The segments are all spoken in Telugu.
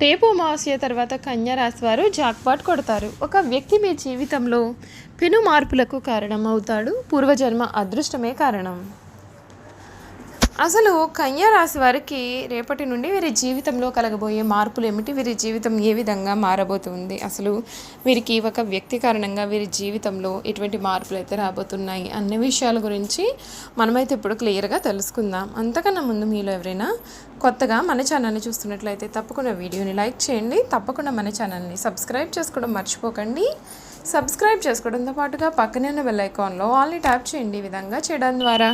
రేపు అమావాస్య తర్వాత కన్యారాశి వారు జాక్పాట్ కొడతారు. ఒక వ్యక్తి మీ జీవితంలో పెను మార్పులకు కారణం అవుతాడు పూర్వజన్మ అదృష్టమే కారణం. అసలు కన్యా రాశి వారికి రేపటి నుండి వీరి జీవితంలో కలగబోయే మార్పులు ఏమిటి? వీరి జీవితం ఏ విధంగా మారబోతుంది? అసలు వీరికి ఒక వ్యక్తి కారణంగా వీరి జీవితంలో ఎటువంటి మార్పులు అయితే రాబోతున్నాయి అన్ని విషయాల గురించి మనమైతే ఇప్పుడు క్లియర్గా తెలుసుకుందాం. అంతకన్నా ముందు మీలో ఎవరైనా కొత్తగా మన ఛానల్ని చూస్తున్నట్లయితే తప్పకుండా వీడియోని లైక్ చేయండి. తప్పకుండా మన ఛానల్ని సబ్స్క్రైబ్ చేసుకోవడం మర్చిపోకండి. సబ్స్క్రైబ్ చేసుకోవడంతో పాటుగా పక్కనే ఉన్న బెల్ ఐకాన్లో ఆల్ని ట్యాప్ చేయండి ఈ విధంగా చేయడం ద్వారా.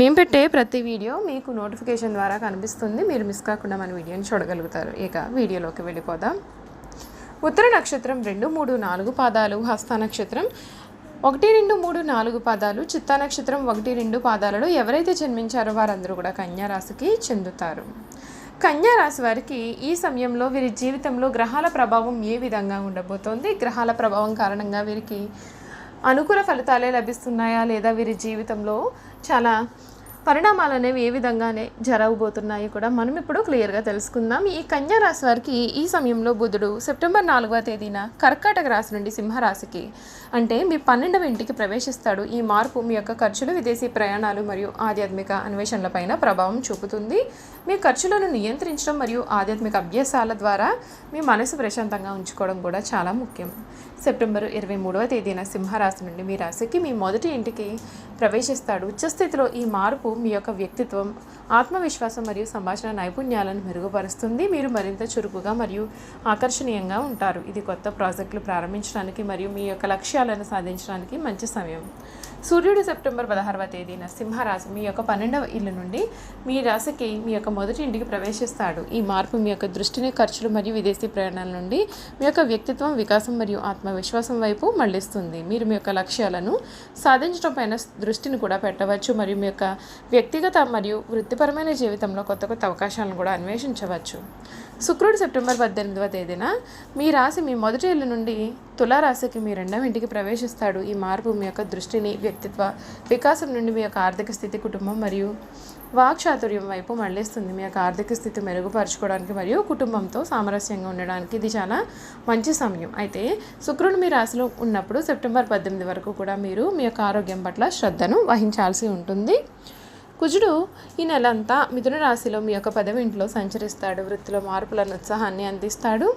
మేము పెట్టే ప్రతి వీడియో మీకు నోటిఫికేషన్ ద్వారా కనిపిస్తుంది. మీరు మిస్ కాకుండా మన వీడియోని చూడగలుగుతారు. ఇక వీడియోలోకి వెళ్ళిపోదాం. ఉత్తర నక్షత్రం రెండు మూడు నాలుగు పాదాలు హస్త నక్షత్రం ఒకటి రెండు మూడు నాలుగు పాదాలు చిత్తా నక్షత్రం ఒకటి రెండు పాదాలలో ఎవరైతే జన్మించారో వారందరూ కూడా కన్యారాశికి చెందుతారు. రాశి వారికి ఈ సమయంలో వీరి జీవితంలో గ్రహాల ప్రభావం ఏ విధంగా ఉండబోతోంది? గ్రహాల ప్రభావం కారణంగా వీరికి అనుకూల ఫలితాలే లభిస్తున్నాయా? లేదా వీరి జీవితంలో చాలా పరిణామాలు అనేవి ఏ విధంగానే జరగబోతున్నాయి కూడా మనం ఇప్పుడు క్లియర్గా తెలుసుకుందాం. ఈ కన్యా రాశి వారికి ఈ సమయంలో బుధుడు సెప్టెంబర్ నాలుగవ తేదీన కర్కాటక రాశి నుండి సింహరాశికి అంటే మీ పన్నెండవ ఇంటికి ప్రవేశిస్తాడు. ఈ మార్పు మీ యొక్క ఖర్చులు విదేశీ ప్రయాణాలు మరియు ఆధ్యాత్మిక అన్వేషణలపైన ప్రభావం చూపుతుంది. మీ ఖర్చులను నియంత్రించడం మరియు ఆధ్యాత్మిక అభ్యాసాల ద్వారా మీ మనసు ప్రశాంతంగా ఉంచుకోవడం కూడా చాలా ముఖ్యం. సెప్టెంబర్ ఇరవై మూడవ తేదీన సింహరాశి నుండి మీ రాశికి మీ మొదటి ఇంటికి ప్రవేశిస్తాడు. ఉచ్చస్థితిలో ఈ మార్పు మీ యొక్క వ్యక్తిత్వం ఆత్మవిశ్వాసం మరియు సంభాషణ నైపుణ్యాలను మెరుగుపరుస్తుంది. మీరు మరింత చురుకుగా మరియు ఆకర్షణీయంగా ఉంటారు. ఇది కొత్త ప్రాజెక్టులు ప్రారంభించడానికి మరియు మీ యొక్క లక్ష్యాలను సాధించడానికి మంచి సమయం. సూర్యుడు సెప్టెంబర్ పదహారవ తేదీన సింహరాశి మీ యొక్క పన్నెండవ ఇల్లు నుండి మీ రాశికి మీ యొక్క మొదటి ఇంటికి ప్రవేశిస్తాడు. ఈ మార్పు మీ యొక్క దృష్టిని ఖర్చులు మరియు విదేశీ ప్రయాణాల నుండి మీ యొక్క వ్యక్తిత్వం వికాసం మరియు ఆత్మవిశ్వాసం వైపు మళ్ళిస్తుంది మీరు మీ యొక్క లక్ష్యాలను సాధించడం పైన దృష్టిని కూడా పెట్టవచ్చు. మరియు మీ యొక్క వ్యక్తిగత మరియు వృత్తిపరమైన జీవితంలో కొత్త కొత్త అవకాశాలను కూడా అన్వేషించవచ్చు. శుక్రుడు సెప్టెంబర్ పద్దెనిమిదవ తేదీన మీ రాశి మీ మొదటి ఇల్లు నుండి తులారాశికి మీ రెండవ ఇంటికి ప్రవేశిస్తాడు. ఈ మార్పు మీ యొక్క దృష్టిని వ్యక్తిత్వ వికాసం నుండి మీ యొక్క ఆర్థిక స్థితి కుటుంబం మరియు వాక్చాతుర్యం వైపు మళ్ళిస్తుంది. మీ యొక్క ఆర్థిక స్థితి మెరుగుపరచుకోవడానికి మరియు కుటుంబంతో సామరస్యంగా ఉండడానికి ఇది చాలా మంచి సమయం. అయితే శుక్రుడు మీ రాశిలో ఉన్నప్పుడు సెప్టెంబర్ పద్దెనిమిది వరకు కూడా మీరు మీ యొక్క ఆరోగ్యం పట్ల శ్రద్ధను వహించాల్సి ఉంటుంది. కుజుడు ఈ నెలంతా మిథున రాశిలో మీ యొక్క పదవి ఇంట్లో సంచరిస్తాడు. వృత్తిలో మార్పులను ఉత్సాహాన్ని అందిస్తాడు.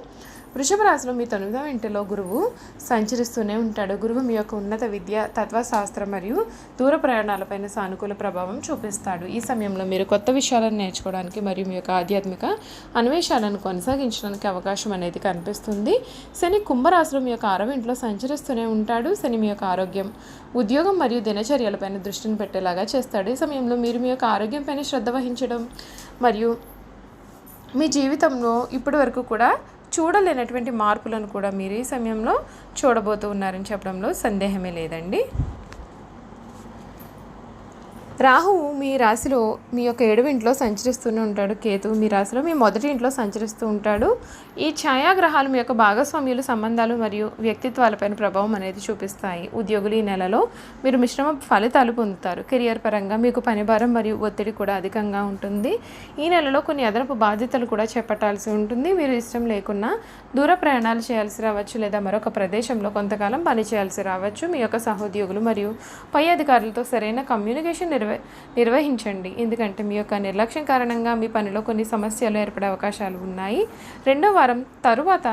వృషభ రాశిలో మీ తొమ్మిదవ ఇంటిలో గురువు సంచరిస్తూనే ఉంటాడు. గురువు మీ యొక్క ఉన్నత విద్య తత్వశాస్త్రం మరియు దూర ప్రయాణాలపైన సానుకూల ప్రభావం చూపిస్తాడు. ఈ సమయంలో మీరు కొత్త విషయాలను నేర్చుకోవడానికి మరియు మీ యొక్క ఆధ్యాత్మిక అన్వేషాలను కొనసాగించడానికి అవకాశం అనేది కనిపిస్తుంది. శని కుంభరాశిలో మీ యొక్క ఆరవ ఇంట్లో సంచరిస్తూనే ఉంటాడు. శని మీ యొక్క ఆరోగ్యం ఉద్యోగం మరియు దినచర్యలపైన దృష్టిని పెట్టేలాగా చేస్తాడు. ఈ సమయంలో మీరు మీ యొక్క ఆరోగ్యంపైన శ్రద్ధ వహించడం మరియు మీ జీవితంలో ఇప్పటి వరకు కూడా చూడలేనటువంటి మార్పులను కూడా మీరు ఈ సమయంలో చూడబోతూ ఉన్నారని చెప్పడంలో సందేహమే లేదండి. రాహువు మీ రాశిలో మీ యొక్క ఏడవ ఇంట్లో సంచరిస్తూనే ఉంటాడు. కేతు మీ రాశిలో మీ మొదటి ఇంట్లో సంచరిస్తూ ఉంటాడు. ఈ ఛాయాగ్రహాలు మీ యొక్క భాగస్వామ్యుల సంబంధాలు మరియు వ్యక్తిత్వాలపైన ప్రభావం అనేది చూపిస్తాయి. ఉద్యోగులు ఈ నెలలో మీరు మిశ్రమ ఫలితాలు పొందుతారు. కెరియర్ పరంగా మీకు పనిభారం మరియు ఒత్తిడి కూడా అధికంగా ఉంటుంది. ఈ నెలలో కొన్ని అదనపు బాధ్యతలు కూడా చేపట్టాల్సి ఉంటుంది. మీరు ఇష్టం లేకున్నా దూర ప్రయాణాలు చేయాల్సి రావచ్చు లేదా మరొక ప్రదేశంలో కొంతకాలం పని చేయాల్సి రావచ్చు. మీ యొక్క సహోద్యోగులు మరియు పై అధికారులతో సరైన కమ్యూనికేషన్ నిర్వ నిర్వహించండి. ఎందుకంటే మీ యొక్క నిర్లక్ష్యం కారణంగా మీ పనిలో కొన్ని సమస్యలు ఏర్పడే అవకాశాలు ఉన్నాయి. రెండో వారం తరువాత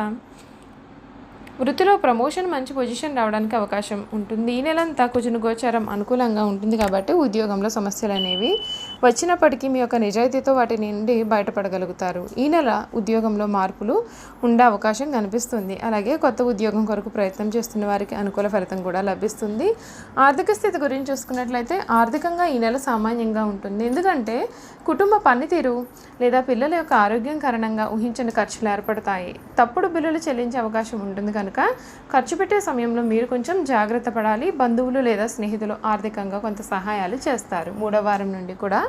వృత్తిలో ప్రమోషన్ మంచి పొజిషన్ రావడానికి అవకాశం ఉంటుంది. ఈ నెలంతా కుజును గోచారం అనుకూలంగా ఉంటుంది కాబట్టి ఉద్యోగంలో సమస్యలు అనేవి వచ్చినప్పటికీ మీ యొక్క నిజాయితీతో వాటి నుండి బయటపడగలుగుతారు. ఈ నెల ఉద్యోగంలో మార్పులు ఉండే అవకాశం కనిపిస్తుంది. అలాగే కొత్త ఉద్యోగం కొరకు ప్రయత్నం చేస్తున్న వారికి అనుకూల ఫలితం కూడా లభిస్తుంది. ఆర్థిక స్థితి గురించి చూసుకున్నట్లయితే ఆర్థికంగా ఈ నెల సామాన్యంగా ఉంటుంది. ఎందుకంటే కుటుంబ పనితీరు లేదా పిల్లల యొక్క ఆరోగ్యం కారణంగా ఊహించని ఖర్చులు ఏర్పడతాయి. తప్పుడు బిల్లులు చెల్లించే అవకాశం ఉంటుంది కనుక ఖర్చు పెట్టే సమయంలో మీరు కొంచెం జాగ్రత్త పడాలి. బంధువులు లేదా స్నేహితులు ఆర్థికంగా కొంత సహాయాలు చేస్తారు. మూడో వారం నుండి కూడా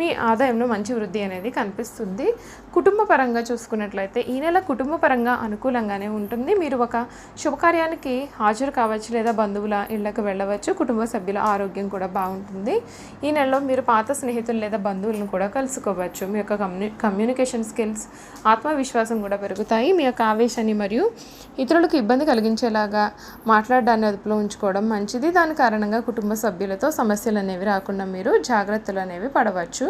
మీ ఆదాయంలో మంచి వృద్ధి అనేది కనిపిస్తుంది. కుటుంబ పరంగా చూసుకున్నట్లయితే ఈ నెల కుటుంబ పరంగా అనుకూలంగానే ఉంటుంది. మీరు ఒక శుభకార్యానికి హాజరు కావచ్చు లేదా బంధువుల ఇళ్ళకు వెళ్ళవచ్చు. కుటుంబ సభ్యుల ఆరోగ్యం కూడా బాగుంటుంది. ఈ నెలలో మీరు పాత స్నేహితులు లేదా బంధువులను కూడా కలుసుకోవచ్చు. మీ యొక్క కమ్యూ కమ్యూనికేషన్ స్కిల్స్ ఆత్మవిశ్వాసం కూడా పెరుగుతాయి. మీ యొక్క ఆవేశాన్ని మరియు ఇతరులకు ఇబ్బంది కలిగించేలాగా మాట్లాడడాన్ని అదుపులో ఉంచుకోవడం మంచిది. దాని కారణంగా కుటుంబ సభ్యులతో సమస్యలు అనేవి రాకుండా మీరు జాగ్రత్తలు అనేవి పడవచ్చు.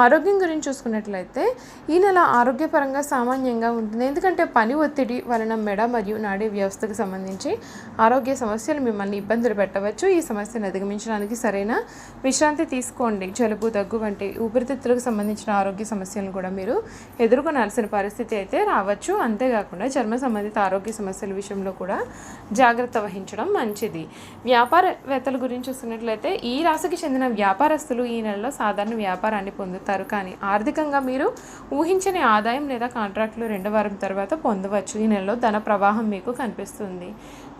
ఆరోగ్యం గురించి చూసుకున్నట్లయితే ఈ నెల ఆరోగ్యపరంగా సామాన్యంగా ఉంటుంది. ఎందుకంటే పని ఒత్తిడి వలన మెడ మరియు నాడీ వ్యవస్థకు సంబంధించి ఆరోగ్య సమస్యలు మిమ్మల్ని ఇబ్బందులు పెట్టవచ్చు. ఈ సమస్యను అధిగమించడానికి సరైన విశ్రాంతి తీసుకోండి. జలుబు దగ్గు వంటి ఊపిరితిత్తులకు సంబంధించిన ఆరోగ్య సమస్యలను కూడా మీరు ఎదుర్కొనాల్సిన పరిస్థితి అయితే రావచ్చు. అంతేకాకుండా చర్మ సంబంధిత ఆరోగ్య సమస్యల విషయంలో కూడా జాగ్రత్త వహించడం మంచిది. వ్యాపారవేత్తల గురించి చూస్తున్నట్లయితే ఈ రాశికి చెందిన వ్యాపారస్తులు ఈ నెలలో సాధారణ వ్యాపారాన్ని పొందుతారు. కానీ ఆర్థికంగా మీరు ఊహించని ఆదాయం లేదా కాంట్రాక్టులు రెండు వారం తర్వాత పొందవచ్చు. ఈ నెలలో ధన ప్రవాహం మీకు కనిపిస్తుంది.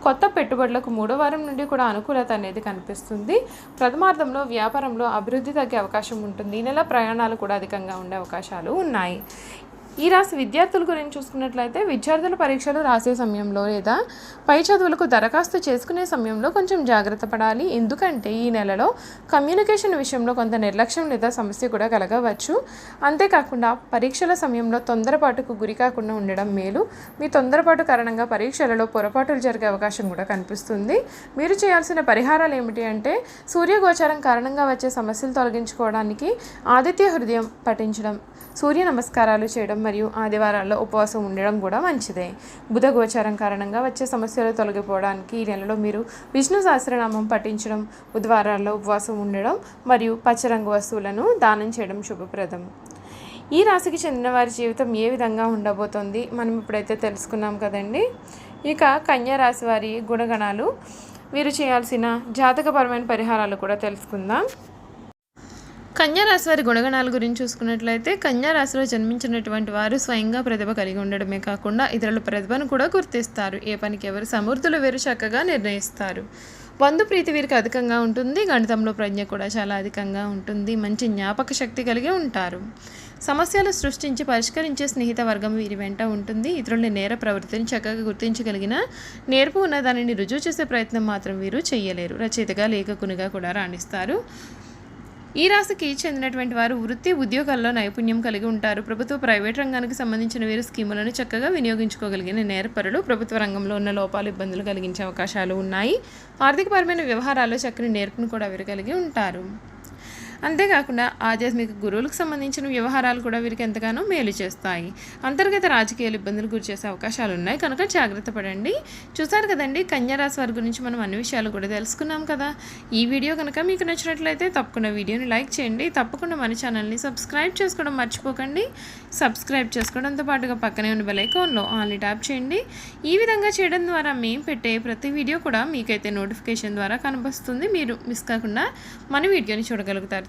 కొత్త పెట్టుబడులకు మూడో వారం నుండి కూడా అనుకూలత అనేది కనిపిస్తుంది. ప్రథమార్థంలో వ్యాపారంలో అభివృద్ధి తగ్గే అవకాశం ఉంటుంది. ఈ నెల ప్రయాణాలు కూడా అధికంగా ఉండే అవకాశాలు ఉన్నాయి. ఈ రాశి విద్యార్థుల గురించి చూసుకున్నట్లయితే విద్యార్థుల పరీక్షలు రాసే సమయంలో లేదా పై చదువులకు దరఖాస్తు చేసుకునే సమయంలో కొంచెం జాగ్రత్త పడాలి. ఎందుకంటే ఈ నెలలో కమ్యూనికేషన్ విషయంలో కొంత నిర్లక్ష్యం లేదా సమస్య కూడా కలగవచ్చు. అంతేకాకుండా పరీక్షల సమయంలో తొందరపాటుకు గురి కాకుండా ఉండడం మేలు. మీ తొందరపాటు కారణంగా పరీక్షలలో పొరపాటులు జరిగే అవకాశం కూడా కనిపిస్తుంది. మీరు చేయాల్సిన పరిహారాలు ఏమిటి అంటే సూర్యగోచారం కారణంగా వచ్చే సమస్యలు తొలగించుకోవడానికి ఆదిత్య హృదయం పఠించడం. సూర్య నమస్కారాలు చేయడం మరియు ఆదివారాల్లో ఉపవాసం ఉండడం కూడా మంచిదే. బుధ గోచారం కారణంగా వచ్చే సమస్యలు తొలగిపోవడానికి ఈ నెలలో మీరు విష్ణు సహస్రనామం పఠించడం బుధవారాల్లో ఉపవాసం ఉండడం మరియు పచ్చరంగు వస్తువులను దానం చేయడం శుభప్రదం. ఈ రాశికి చెందిన వారి జీవితం ఏ విధంగా ఉండబోతోంది మనం ఇప్పుడైతే తెలుసుకున్నాం కదండి. ఇక కన్యా రాశి వారి గుణగణాలు వీరు చేయాల్సిన జాతకపరమైన పరిహారాలు కూడా తెలుసుకుందాం. కన్యారాశి వారి గుణగణాల గురించి చూసుకున్నట్లయితే కన్యారాశిలో జన్మించినటువంటి వారు స్వయంగా ప్రతిభ కలిగి ఉండడమే కాకుండా ఇతరుల ప్రతిభను కూడా గుర్తిస్తారు. ఏ పనికి ఎవరు సమర్థులు వీరు చక్కగా నిర్ణయిస్తారు. బంధు ప్రీతి వీరికి అధికంగా ఉంటుంది. గణితంలో ప్రజ్ఞ కూడా చాలా అధికంగా ఉంటుంది. మంచి జ్ఞాపక శక్తి కలిగి ఉంటారు. సమస్యలు సృష్టించి పరిష్కరించే స్నేహిత వర్గం వీరి వెంట ఉంటుంది. ఇతరుల నేర ప్రవృత్తిని చక్కగా గుర్తించగలిగిన నేర్పు ఉన్న దానిని రుజువు చేసే ప్రయత్నం మాత్రం వీరు చేయలేరు. రచయితగా లేఖకునిగా కూడా రాణిస్తారు. ఈ రాశికి చెందినటువంటి వారు వృత్తి ఉద్యోగాల్లో నైపుణ్యం కలిగి ఉంటారు. ప్రభుత్వ ప్రైవేట్ రంగానికి సంబంధించిన వీరు స్కీములను చక్కగా వినియోగించుకోగలిగిన నేర్పరులు ప్రభుత్వ రంగంలో ఉన్న లోపాలు ఇబ్బందులు కలిగించే అవకాశాలు ఉన్నాయి. ఆర్థికపరమైన వ్యవహారాల్లో చక్కని నేర్పును కూడా వీరు కలిగి ఉంటారు. అంతేకాకుండా ఆధ్యాత్మిక గురువులకు సంబంధించిన వ్యవహారాలు కూడా వీరికి ఎంతగానో మేలు చేస్తాయి. అంతర్గత రాజకీయాలు ఇబ్బందులు గురి చేసే అవకాశాలు ఉన్నాయి. కనుక జాగ్రత్త పడండి. చూసారు కదండి కన్యారాశి వారి గురించి మనం అన్ని విషయాలు కూడా తెలుసుకున్నాం కదా. ఈ వీడియో కనుక మీకు నచ్చినట్లయితే తప్పకుండా వీడియోని లైక్ చేయండి. తప్పకుండా మన ఛానల్ని సబ్స్క్రైబ్ చేసుకోవడం మర్చిపోకండి. సబ్స్క్రైబ్ చేసుకోవడంతో పాటుగా పక్కనే ఉన్న బెలైకాన్లో ఆన్లీ ట్యాప్ చేయండి. ఈ విధంగా చేయడం ద్వారా మేము పెట్టే ప్రతి వీడియో కూడా మీకైతే నోటిఫికేషన్ ద్వారా కనిపిస్తుంది మీరు మిస్ కాకుండా మన వీడియోని చూడగలుగుతారు.